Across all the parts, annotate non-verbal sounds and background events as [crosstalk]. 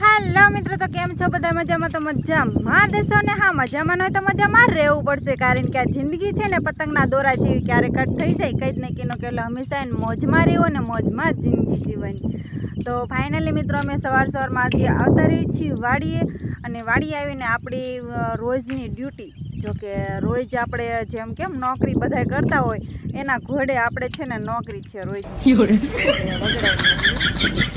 હાલો મિત્રો તો કેમ છો? બધા મજામાં? તો મજામાં દેશો ને? હા મજામાં ન હોય તો મજામાં રહેવું પડશે કારણ કે આ જિંદગી છે ને પતંગના દોરા જેવી ક્યારે કટ થઈ જાય કંઈ જ નહીં કીનો કે હંમેશા એને મોજમાં રહેવો ને મોજમાં જ જિંદગી જીવવાની. તો ફાઇનલી મિત્રો અમે સવાર સવારમાં આજે આવતા રહીએ છીએ વાડીએ અને વાડી આવીને આપણી રોજની ડ્યુટી જો કે રોજ આપણે જેમ કેમ નોકરી બધાય કરતા હોય એના ઘોડે આપણે છે ને નોકરી છે રોજ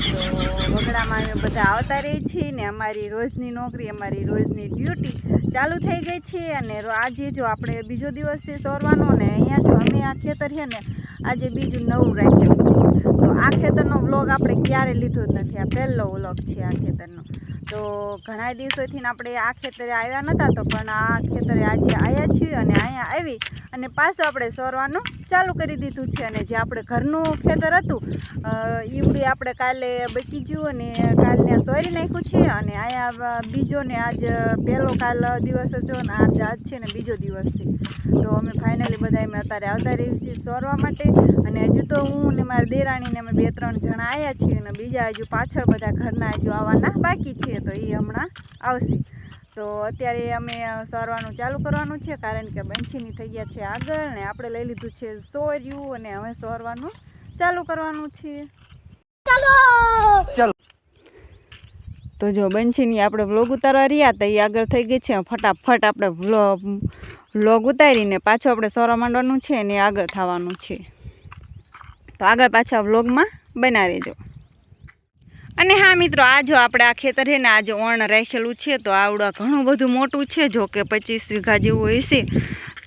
તો વગડામાં અમે બધા આવતા રહીએ છીએ ને અમારી રોજની નોકરી, અમારી રોજની ડ્યુટી ચાલુ થઈ ગઈ છે અને આજે જો આપણે બીજો દિવસ છે સોરવાનો ને અહીંયા જો અમે આ ખેતર છે ને આજે બીજું નવું રાખેલું છે. તો આ ખેતરનો વ્લોગ આપણે ક્યારે લીધો જ નથી, આ પહેલો વ્લોગ છે આ ખેતરનો. તો ઘણા દિવસોથી આપણે આ ખેતરે આવ્યા નહોતા તો પણ આ ખેતરે આજે આવ્યા છીએ અને અહીંયા આવી અને પાછું આપણે સોરવાનું ચાલુ કરી દીધું છે અને જે આપણે ઘરનું ખેતર હતું ઈવડી આપણે કાલે બકી ગયું અને કાલને સોરી નાખ્યું છે અને અહીંયા બીજો ને આજ પહેલો કાલ દિવસ હતો ને આજ આજ છે ને બીજો દિવસથી તો અમે ફાઇનલી બધા અમે અત્યારે આવતા રહીએ છીએ સોરવા માટે. અને હજુ તો હું ને મારી દેરાણીને અમે બે ત્રણ જણા આવ્યા છીએ અને બીજા હજુ પાછળ બધા ઘરના હજુ આવવાના બાકી છે તો એ હમણાં આવશે. તો અત્યારે અમે સોરવાનું ચાલુ કરવાનું છે કારણ કે બંછીની થઈ ગયા છે આગળ ને આપણે લઈ લીધું છે સોર્યું અને હવે સોરવાનું ચાલુ કરવાનું છે. તો જો બંછીની આપણે વ્લોગ ઉતારવા રહ્યા તો એ આગળ થઈ ગઈ છે. ફટાફટ આપણે વ્લોગ ઉતારીને પાછો આપણે સોરવા માંડવાનું છે ને આગળ થવાનું છે. તો આગળ પાછા વ્લોગમાં બના રહેજો. અને હા મિત્રો, આ જો આપણે આ ખેતર છે ને આજે ઓણ રાખેલું છે, તો આવડા ઘણું બધું મોટું છે, જો કે પચીસ વીઘા જેવું હોય છે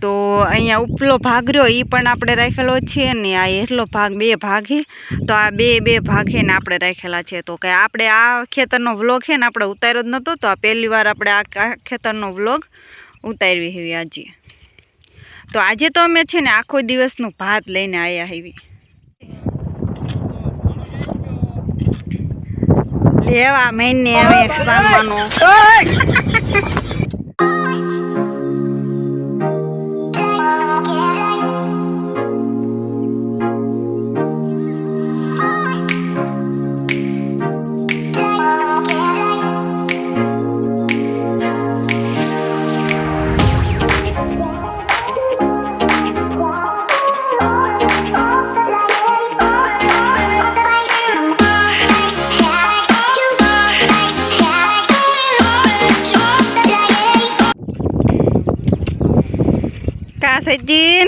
તો અહીંયા ઉપલો ભાગ રહ્યો એ પણ આપણે રાખેલો છે ને આ એટલો ભાગ, બે ભાગ છે. તો આ બે બે ભાગ છે ને આપણે રાખેલા છે. તો કે આપણે આ ખેતરનો વ્લોગ છે ને, આપણે ઉતાર્યો જ નહોતો તો આ પહેલી વાર આપણે આ ખેતરનો વ્લોગ ઉતારવી heavy આજે તો આજે તો અમે છે ને આખો દિવસનું ભાત લઈને આવ્યા આવી લેવા મહિને હવે સામાનો કા સચિન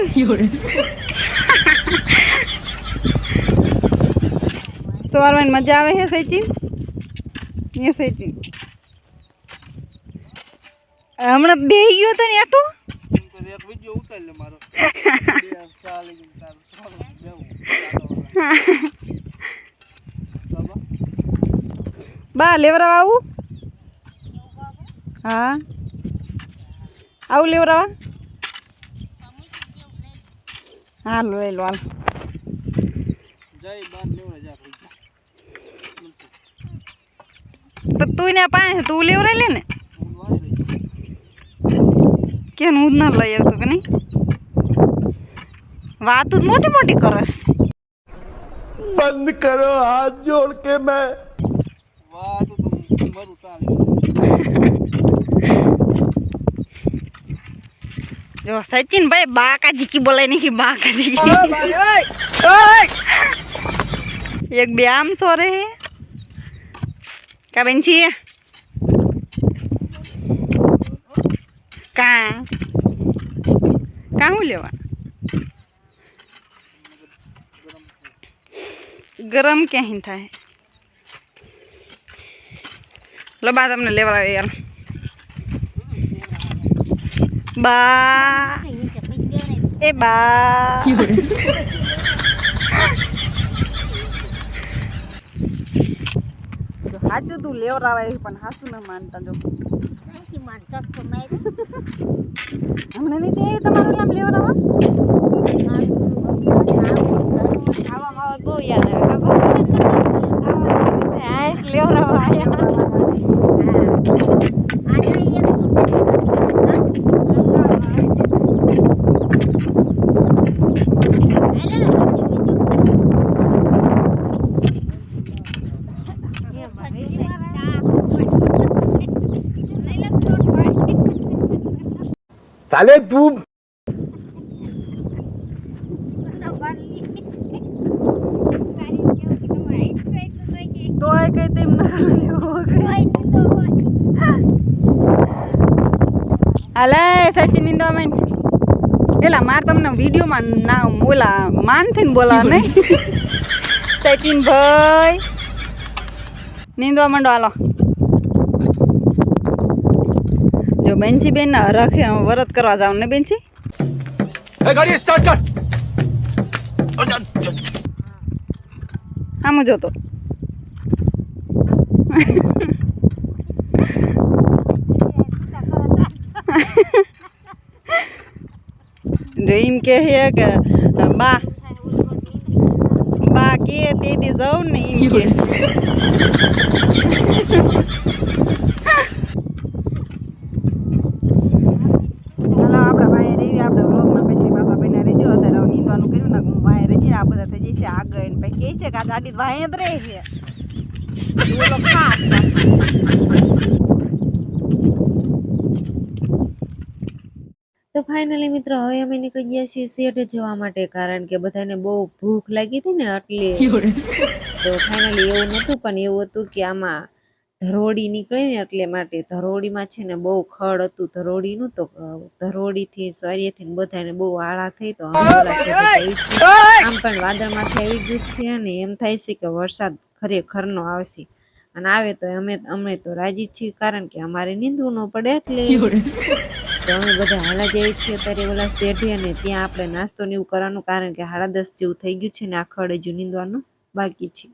સવારમાં મજા આવે છે સચિન હમણાં બે ગયો તો ને આટો? બા, લેવરાવા આવું? હા. આવું લેવરાવા? હાલ લઈ લો હાલ તું ને પાસે તું લેવરાય લે ને? કેન હું ના લઈ આવતું કે નહીં? વાત જ મોટી મોટી કરસ બંધ કરો હાથ જોડ કે મેં. વાત તો મન ઉતારી [laughs] જો સચિન ભાઈ બા કા જીકી બોલાય નહીં બા કા જીકી એક બે આમ સોરે હે. કા બેન છીએ? કા? કા હું લેવા? ગરમ ક્યાંય થાય? લો બા તમને લેવા યાર. બા એ બા જો હાચું તું લેવરાવે છે પણ હાસું ન માનતા જો. હમણાં નહીં તે તમારું નામ લેવરાવા આવામાં આવે. બહુ યાદ આવે. Sale tú. Tôi cây tim nó ಅಲೇ ಸಚಿನ್ ಇಂದ ಮೇನ್ ಇಲ್ಲ ಮಾರ್ ತಮ್ಮ ನಾವು ವಿಡಿಯೋ ಮಾಡ್ ನಾವು ಮೂಲ ಮಾಡ್ತೀನಿ ಬೋಲ ಸಚಿನ್ ಬಾಯ್ ನಿಂದು ಮಂಡು ಅಲೋ બેનસી બેન ના રાખે વરત કરવા જાવ ને બેનસી ગાડી સ્ટાર્ટ કર. આમ જો તો જો એમ કે હે કે બા બા કે તે દી જાઉં ને એમ કે કહે છે કે જ રહે છે બોલો ખાસ તો ફાઇનલી મિત્રો હવે અમે નીકળી ગયા છીએ શેઠે જવા માટે કારણ કે બધાને બહુ ભૂખ લાગી હતી ને એટલે તો ફાઇનલી એવું નહોતું પણ એવું હતું કે આમાં ધરોડી નીકળે ને એટલે માટે ધરોડીમાં છે ને બહુ ખડ હતું. ધરોડીનું તો ધરોડીથી સોરીએથી ને બધાને બહુ આળા થઈ તો. આમ પણ વાદળમાંથી આવી ગયું છે અને એમ થાય છે કે વરસાદ ખરેખરનો આવશે. અને આવે તો અમે અમે તો રાજી છીએ કારણ કે અમારે નીંદવું ન પડે એટલે તો અમે બધા હાલા જઈએ છીએ અત્યારે ઓલા શેઠી અને ત્યાં આપણે નાસ્તો ને એવું કરવાનું કારણ કે હાડા દસ જેવું થઈ ગયું છે ને આ ખડ હજુ નીંદવાનું બાકી છે.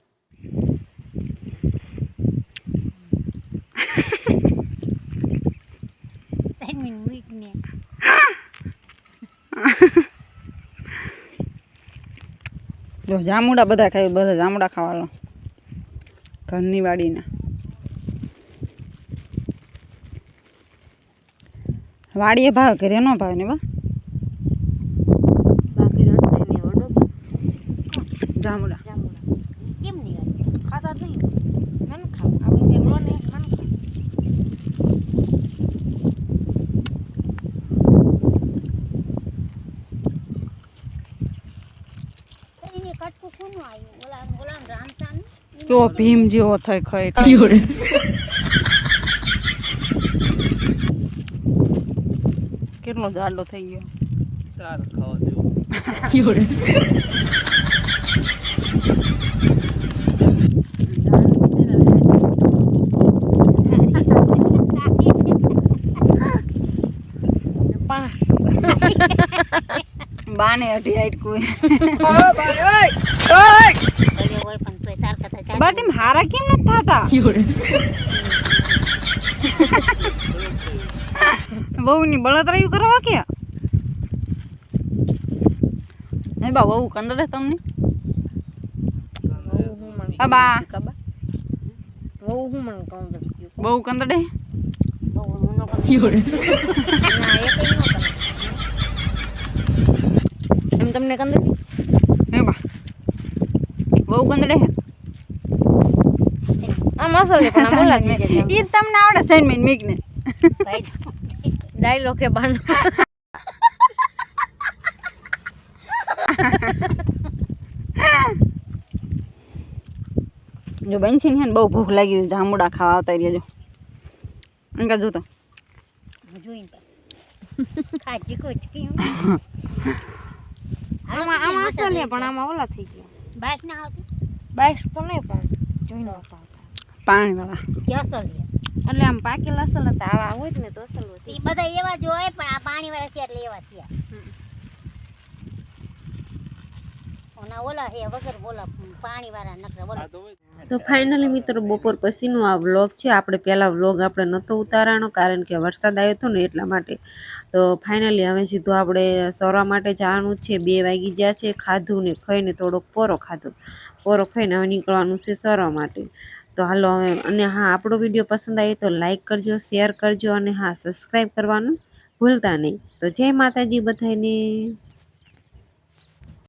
જો [laughs] જામુડા બધા ખાય બધા જામુડા ખાવાનો ઘરની વાડીના. વાડીએ ભાવ ઘરે નો ભાવ ને બા જામુડા. તો ભીમ જેવો થઈ ખાઈ. કેટલો જાડો થઈ ગયો. ચાર ખાવા જેવું. [laughs] બાને અઢી હાઈટ કોઈ. બા તેમ હારા કેમ નથી થતા? બહુ [laughs] ની બળતરાયું કરવા કે? [laughs] હે બા બહુ કંદરે તમને? આ બા. બહુ કંદડે એમ તમને કંદર? હે બા. બહુ કંદડે આમ [laughs] ઈ તમને આવડે સેન્ડમેન મીગને ડાયલોગ કે બાનો. [laughs] જો બેન છે ને બહુ ભૂખ લાગી છે જાંબુડા ખાવા આવતા રહેજો અંકા જો તો. જોઈને [laughs] ખાજી કોચકી આમાં આમાં પણ આમાં ઓલા થઈ ગયા. બાઈસ ના આવતી? બાઈસ તો નહીં પણ જોઈને આવતા. પાણીવાળા કે અસલ એટલે આમ પાકેલા અસલ હતા આવા હોય જ ને તો અસલ હોય. એ બધા એવા જ હોય પણ આ પાણી વાળા છે એટલે એવા થયા. ઓના ઓલા છે વગર બોલા પાણી વાળા નકરા બોલા આ તો હોય તો ફાઇનલી મિત્રો બપોર પછીનો આ વ્લોગ છે. આપણે પહેલા વ્લોગ આપણે નહોતો ઉતારવાનો કારણ કે વરસાદ આવ્યો હતો ને એટલા માટે. તો ફાઇનલી હવે સીધું આપણે સોરવા માટે જવાનું જ છે. બે વાગી ગયા છે ખાધું ને ખાઈને થોડોક પોરો ખાધો. પોરો ખાઈને હવે નીકળવાનું છે સોરવા માટે. તો હાલો હવે, અને હા, આપણો વીડિયો પસંદ આવે તો લાઈક કરજો શેર કરજો, અને હા સબસ્ક્રાઈબ કરવાનું ભૂલતા નહીં. તો જય માતાજી બધાને.